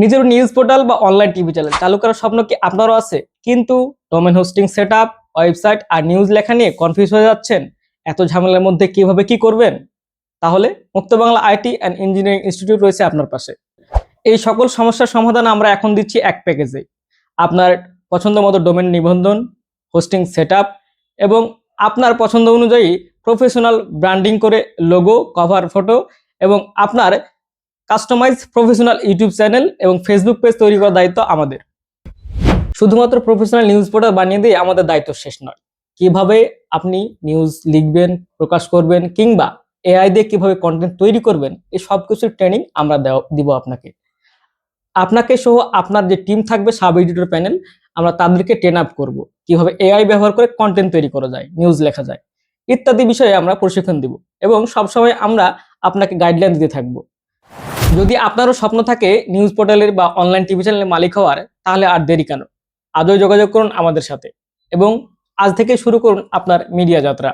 নিজের news portal বা online TV channel চালু করার স্বপ্ন কি আপনারও আছে? কিন্তু ডোমেন হোস্টিং সেট ওয়েবসাইট আর নিউজ লেখা নিয়ে কনফিউজ হয়ে যাচ্ছেন। এত ঝামেলার মধ্যে কীভাবে কি করবেন? তাহলে Mukta Bangla IT and engineering institute রয়েছে আপনার পাশে। এই সকল সমস্যার সমাধান আমরা এখন দিচ্ছি এক প্যাকেজে আপনার পছন্দ মতো ডোমেন নিবন্ধন হোস্টিং সেট এবং আপনার পছন্দ অনুযায়ী প্রফেশনাল ব্র্যান্ডিং করে লোগো কভার ফটো এবং আপনার কাস্টমাইজ প্রফেশনাল ইউটিউব চ্যানেল এবং ফেসবুক পেজ তৈরি করার দায়িত্ব আমাদের। শুধুমাত্র প্রফেশনাল নিউজ পোর্টাল বানিয়ে দিয়ে আমাদের দায়িত্ব শেষ নয়। কীভাবে আপনি নিউজ লিখবেন, প্রকাশ করবেন কিংবা এআই দিয়ে কীভাবে কন্টেন্ট তৈরি করবেন এই সব কিছুর ট্রেনিং আমরা দিব আপনাকে। আপনাকে সহ আপনার যে টিম থাকবে সাব এডিটর প্যানেল আমরা তাদেরকে ট্রেন আপ করব। কীভাবে এআই ব্যবহার করে কন্টেন্ট তৈরি করা যায় নিউজ লেখা যায়, ইত্যাদি বিষয়ে আমরা প্রশিক্ষণ দিব এবং সবসময় আমরা আপনাকে গাইডলাইন দিতে থাকব। যদি আপনারও স্বপ্ন থাকে নিউজ পোর্টালের বা অনলাইন টিভি চ্যানেলের মালিক হওয়ার, তাহলে আর দেরি কেন? আজই যোগাযোগ করুন আমাদের সাথে। এবং আজ থেকে শুরু করুন আপনার মিডিয়া যাত্রা।